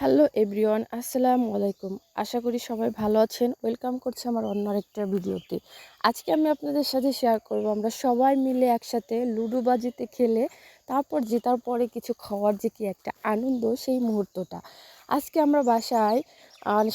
Hello everyone, আসসালামু আলাইকুম। আশা করি সবাই ভালো আছেন। ওয়েলকাম করছি আমার অন্য আরেকটা ভিডিওতে। আজকে আমি আপনাদের সাথে শেয়ার করব, আমরা সবাই মিলে একসাথে লুডো বাজিতে খেলে তারপর জেতার পরে কিছু খাওয়ার যে কি একটা আনন্দ, সেই মুহূর্তটা। আজকে আমরা বাসায়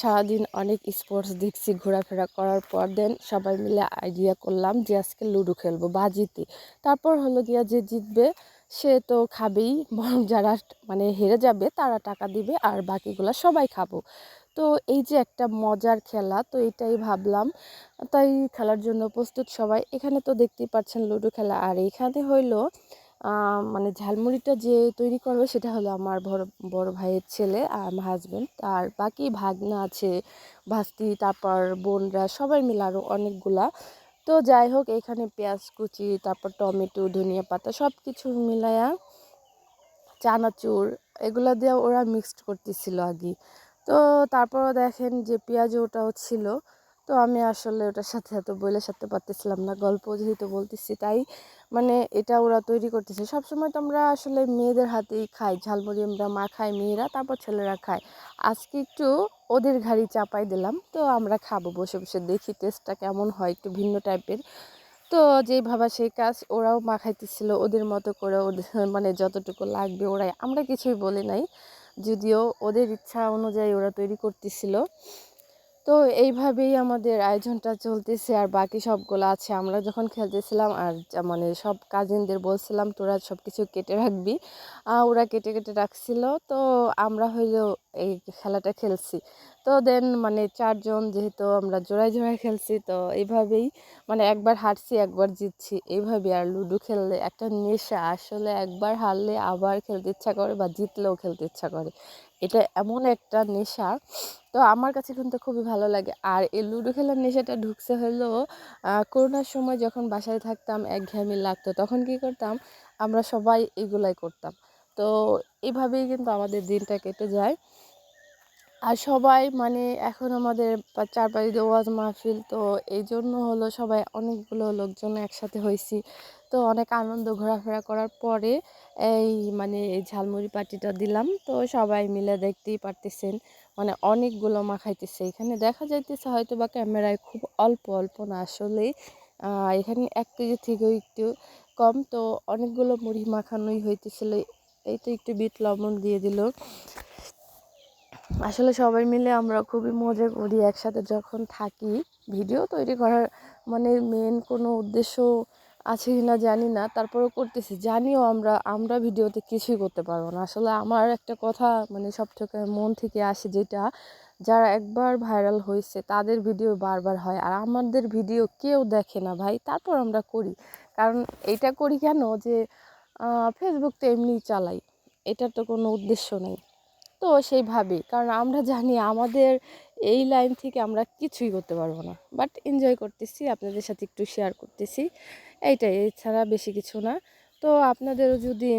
সারাদিন অনেক স্পোর্টস দেখছি, ঘোরাফেরা করার পর দেন সবাই মিলে আইডিয়া করলাম যে আজকে লুডো খেলব বাজিতে। তারপর হলো গিয়া যে জিতবে সে তো খাবেই। বরং যারা মানে হেরে যাবে তারা টাকা দিবে আর বাকিগুলা সবাই খাব। তো এই যে একটা মজার খেলা, তো এটাই ভাবলাম। তাই খেলার জন্য প্রস্তুত সবাই। এখানে তো দেখতেই পাচ্ছেন লুডো খেলা। আর এইখানে হইল মানে ঝালমুড়িটা যে তৈরি করবে সেটা হলো আমার বড় বড় ভাইয়ের ছেলে আর আমার হাজব্যান্ড আর বাকি ভাগনা আছে, ভাস্তি, তারপর বোনরা সবাই মিলে আরও অনেকগুলা তো যাই হোক, এখানে পেঁয়াজ কুচি, তারপর টমেটো, ধনিয়া পাতা সব কিছু মিলায়া চানাচুর, এগুলো দিয়ে ওরা মিক্সড করতেছিল আগে। তো তারপর দেখেন যে পেঁয়াজ ওটাও ছিল। তো আমি আসলে ওটার সাথে এত বইলে সাথে পারতেছিলাম না, গল্প যেহেতু বলতেছি তাই। মানে এটা ওরা তৈরি করতেছে। সবসময় তো আমরা আসলে মেয়েদের হাতেই খাই, ঝালমুড়ি আমরা মা খাই মেয়েরা তারপর ছেলেরা খায়। আজকে একটু ওদের ঘাড়ি চাপাই দিলাম, তো আমরা খাব বসে বসে দেখি টেস্টটা কেমন হয় একটু ভিন্ন টাইপের তো যেই ভাবা সেই কাজ ওরাও মা মাখাইতেছিল ওদের মতো করে ওদের মানে যতটুকু লাগবে ওরাই। আমরা কিছুই বলি নাই, যদিও ওদের ইচ্ছা অনুযায়ী ওরা তৈরি করতেছিল। তো এইভাবেই আমাদের আয়োজনটা চলতেছে আর বাকি সবগুলো আছে। আমরা যখন খেলতেছিলাম আর মানে সব কাজিনদের বলছিলাম, তোরা সব কিছু কেটে রাখবি। ওরা কেটে কেটে রাখছিল। তো আমরা হইলেও এই খেলাটা খেলছি। তো দেন মানে চারজন যেহেতু আমরা জোড়ায় জোড়ায় খেলছি, তো এইভাবেই মানে একবার হারছি, একবার জিতছি এইভাবেই আর লুডো খেললে একটা নেশা। আসলে একবার হারলে আবার খেলতে ইচ্ছা করে বা জিতলেও খেলতে ইচ্ছা করে। এটা এমন একটা নেশা। তো আমার কাছে কিন্তু খুবই ভালো লাগে। আর এই লুডো খেলার নেশাটা ঢুকছে হলো করোনার সময় যখন বাসায় থাকতাম, একঘেয়েমি লাগতো, তখন কি করতাম? আমরা সবাই এগুলাই করতাম। তো এভাবেই কিন্তু আমাদের দিনটা কেটে যায়। আর সবাই মানে এখন আমাদের চারপাশে ওয়াজ মাহফিল, তো এই জন্য হলো সবাই অনেকগুলো লোকজন একসাথে হয়েছি তো অনেক আনন্দ ঘোরাফেরা করার পরে এই মানে এই ঝালমুড়ি পাটিটা দিলাম। তো সবাই মিলে দেখতেই পারতেছেন মানে অনেকগুলো মাখাইতেছে এখানে দেখা যাইতেছে হয়তো বা ক্যামেরায় খুব অল্প অল্প না আসলেই। এখানে এক কেজি থেকেও একটু কম। তো অনেকগুলো মুড়ি মাখানোই হইতেছিল। এই তো একটু বিট লবণ দিয়ে দিল। আসলে সবাই মিলে আমরা খুবই মজা করি একসাথে যখন থাকি। ভিডিও তৈরি করার মানে মেন কোনো উদ্দেশ্য আছে কি না, জানি না। তারপরেও করতেছি, জানিও আমরা আমরা ভিডিওতে কিছুই করতে পারব না। আসলে আমার একটা কথা মানে সব থেকে মন থেকে আসে যেটা, যারা একবার ভাইরাল হয়েছে তাদের ভিডিও বারবার হয় আর আমাদের ভিডিও কেউ দেখে না ভাই, তারপর আমরা করি। কারণ এইটা করি কেন? যে ফেসবুক তো এমনিই চালাই, এটার তো কোনো উদ্দেশ্য নেই। তো সেইভাবেই। কারণ আমরা জানি আমাদের এই লাইন থেকে আমরা কিছুই করতে পারব না। বাট এনজয় করতেছি, আপনাদের সাথে একটু শেয়ার করতেছি। এইটাই, এছাড়া বেশি কিছু না। তো আপনাদেরও যদি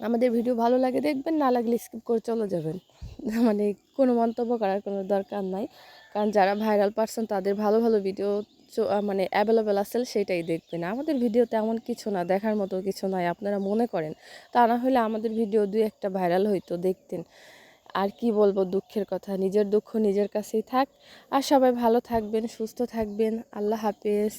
আমাদের ভিডিও ভালো লাগে, দেখবেন, না লাগলে স্কিপ করে চলে যাবেন। মানে কোনো মন্তব্য করার কোনো দরকার নাই। কারণ যারা ভাইরাল পারসন, তাদের ভালো ভালো ভিডিও মানে অ্যাভেলেবেল আছে সেটাই দেখবেন। আমাদের ভিডিও তেমন কিছু না, দেখার মতো কিছু নয় আপনারা মনে করেন। তা না হলে আমাদের ভিডিও দুই একটা ভাইরাল হইতো দেখতেন। আর কি বলব, দুঃখের কথা, নিজের দুঃখ নিজের কাছেই থাক। আর সবাই ভালো থাকবেন, সুস্থ থাকবেন। আল্লাহ হাফেজ।